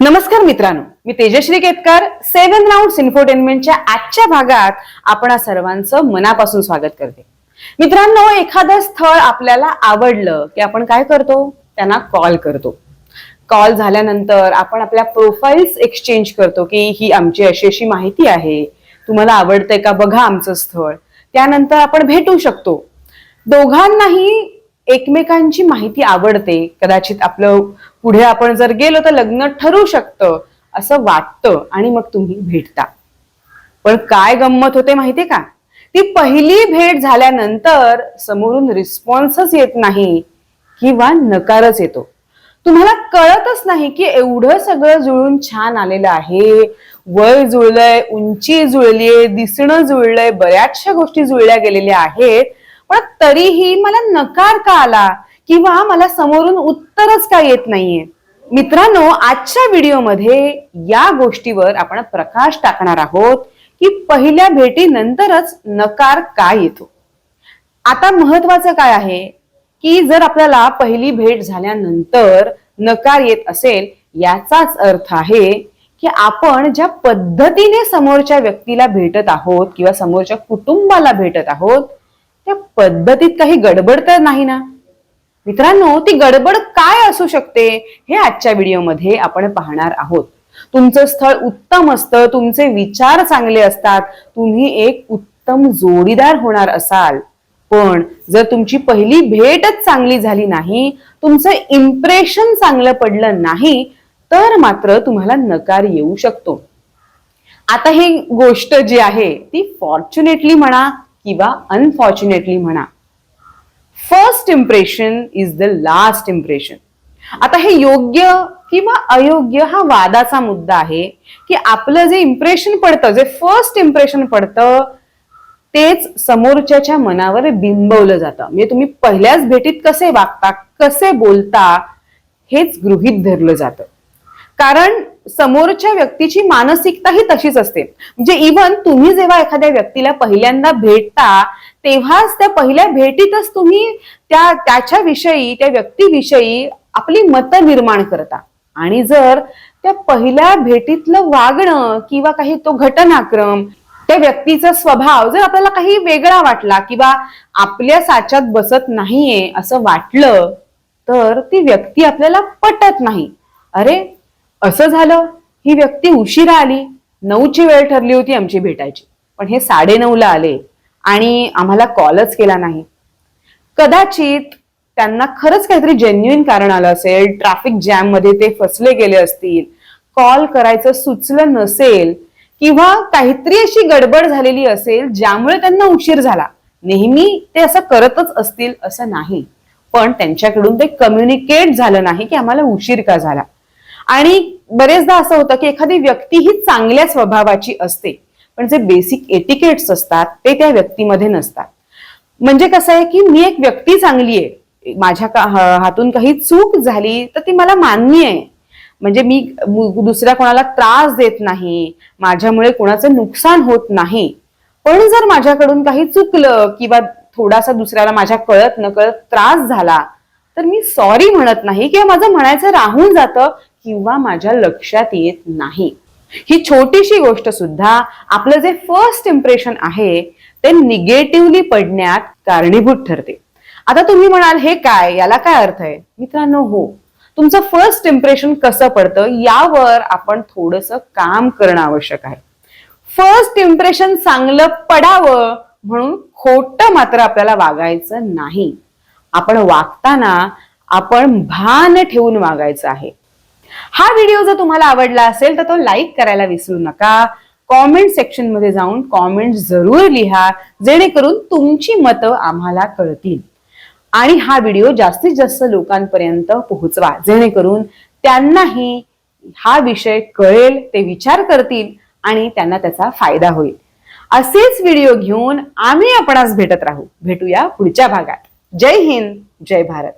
नमस्कार मित्रांनो मी तेजश्री केतकर सेव्हन राऊंड इन्फोटेनमेंटच्या आजच्या भागात आपण सर्वांचं मनापासून स्वागत करते. मित्रांनो एखादं स्थळ आपल्याला आवडलं की आपण काय करतो? त्यांना कॉल करतो. कॉल झाल्यानंतर आपण आपल्या प्रोफाईल्स एक्सचेंज करतो की ही आमची अशी अशी माहिती आहे तुम्हाला आवडतंय का? बघा आमचं स्थळ. त्यानंतर आपण भेटू शकतो. दोघांनाही एकमेकांची माहिती आवडते. कदाचित आपलं पुढे आपण जर गेलो तर लग्न ठरू शकतं असं वाटतं आणि मग तुम्ही भेटता. पण काय गंमत होते माहितीये का? ती पहिली भेट झाल्यानंतर समोरून रिस्पॉन्सच येत नाही किंवा नकारच येतो. तुम्हाला कळतच नाही की एवढं सगळं जुळून छान आलेलं आहे. वय जुळलंय उंची जुळलीये दिसणं जुळलंय बऱ्याचशा गोष्टी जुळल्या गेलेल्या आहेत. पण तरीही मला नकार का आला? किंवा मला समोरून उत्तरच का येत नाहीये? मित्रांनो आजच्या व्हिडिओमध्ये या गोष्टीवर आपण प्रकाश टाकणार आहोत की पहिल्या भेटीनंतरच नकार का येतो? आता महत्वाचं काय आहे? की जर आपल्याला पहिली भेट झाल्यानंतर नकार येत असेल याचाच अर्थ आहे की आपण ज्या पद्धतीने समोरच्या व्यक्तीला भेटत आहोत किंवा समोरच्या कुटुंबाला भेटत आहोत त्या पद्धतीत काही गडबड तर नाही ना? मित्रांनो ती गडबड काय असू शकते हे आजच्या व्हिडिओमध्ये आपण पाहणार आहोत. तुमचं स्थळ उत्तम असतं तुमचे विचार चांगले असतात तुम्ही एक उत्तम जोडीदार होणार असाल. पण जर तुमची पहिली भेटच चांगली झाली नाही तुमचं इम्प्रेशन चांगलं पडलं नाही तर मात्र तुम्हाला नकार येऊ शकतो. आता ही गोष्ट जी आहे ती फॉर्च्युनेटली म्हणा किंवा अनफॉर्च्युनेटली म्हणा. First impression is the last impression आता हे योग्य किंवा अयोग्य हा वादाचा मुद्दा आहे की आपलं जे इम्प्रेशन पडतं जे फर्स्ट इम्प्रेशन पडतं तेच समोरच्याच्या मनावर बिंबवलं जातं. म्हणजे तुम्ही पहिल्याच भेटीत कसे वागता कसे बोलता हेच गृहीत धरलं जातं. कारण समोरच्या व्यक्तीची मानसिकता ही तशीच असते. म्हणजे इव्हन तुम्ही जेव्हा एखाद्या व्यक्तीला पहिल्यांदा भेटता तेव्हाच त्या पहिल्या भेटीतच तुम्ही त्या त्याच्याविषयी त्या व्यक्तीविषयी आपली मतं निर्माण करता. आणि जर त्या पहिल्या भेटीतलं वागणं किंवा काही तो घटनाक्रम त्या व्यक्तीचा स्वभाव जर आपल्याला काही वेगळा वाटला किंवा आपल्या साच्यात बसत नाहीये असं वाटलं तर ती व्यक्ती आपल्याला पटत नाही. अरे असं झालं ही व्यक्ती उशिरा आली. नऊची वेळ ठरली होती आमची भेटायची. पण हे साडे नऊला आले आणि आम्हाला कॉलच केला नाही. कदाचित त्यांना खरंच काहीतरी जेन्युइन कारण आलं असेल ट्रॅफिक जॅममध्ये ते फसले गेले असतील कॉल करायचं सुचलं नसेल किंवा काहीतरी अशी गडबड झालेली असेल ज्यामुळे त्यांना उशीर झाला. नेहमी ते असं करतच असतील असं नाही. पण त्यांच्याकडून ते कम्युनिकेट झालं नाही की आम्हाला उशीर का झाला. आणि बरेचदा असं होतं की एखादी व्यक्ती ही चांगल्या स्वभावाची असते पण जे बेसिक एटिकेट्स असतात ते त्या व्यक्तीमध्ये नसतात. म्हणजे कसं आहे की मी एक व्यक्ती चांगली आहे माझ्या का- हातून काही चूक झाली तर ती मला मान्य आहे. म्हणजे मी दुसऱ्या कोणाला त्रास देत नाही माझ्यामुळे कोणाचं नुकसान होत नाही. पण जर माझ्याकडून काही चुकलं किंवा थोडासा दुसऱ्याला माझ्या कळत नकळत त्रास झाला तर मी सॉरी म्हणत नाही किंवा माझं म्हणायचं राहून जातं किंवा माझ्या लक्षात येत नाही. ही छोटीशी गोष्ट सुद्धा आपलं जे फर्स्ट इम्प्रेशन आहे ते निगेटिव्हली पडण्यात कारणीभूत ठरते. आता तुम्ही म्हणाल हे काय? याला काय अर्थ आहे? मित्रांनो हो. तुमचं फर्स्ट इम्प्रेशन कसं पडतं यावर आपण थोडस काम करणं आवश्यक आहे. फर्स्ट इम्प्रेशन चांगलं पडावं म्हणून खोटं मात्र आपल्याला वागायचं नाही. आपण वागताना आपण भान ठेवून वागायचं आहे. हा व्हिडिओ जर तुम्हाला आवडला असेल तर तो लाईक करायला विसरू नका. कॉमेंट सेक्शनमध्ये जाऊन कॉमेंट जरूर लिहा जेणेकरून तुमची मतं आम्हाला कळतील. आणि हा व्हिडिओ जास्तीत जास्त लोकांपर्यंत पोहोचवा जेणेकरून त्यांनाही हा विषय कळेल ते विचार करतील आणि त्यांना त्याचा फायदा होईल. असेच व्हिडिओ घेऊन आम्ही आपणास भेटत राहू. भेटूया पुढच्या भागात. जय हिंद जय भारत.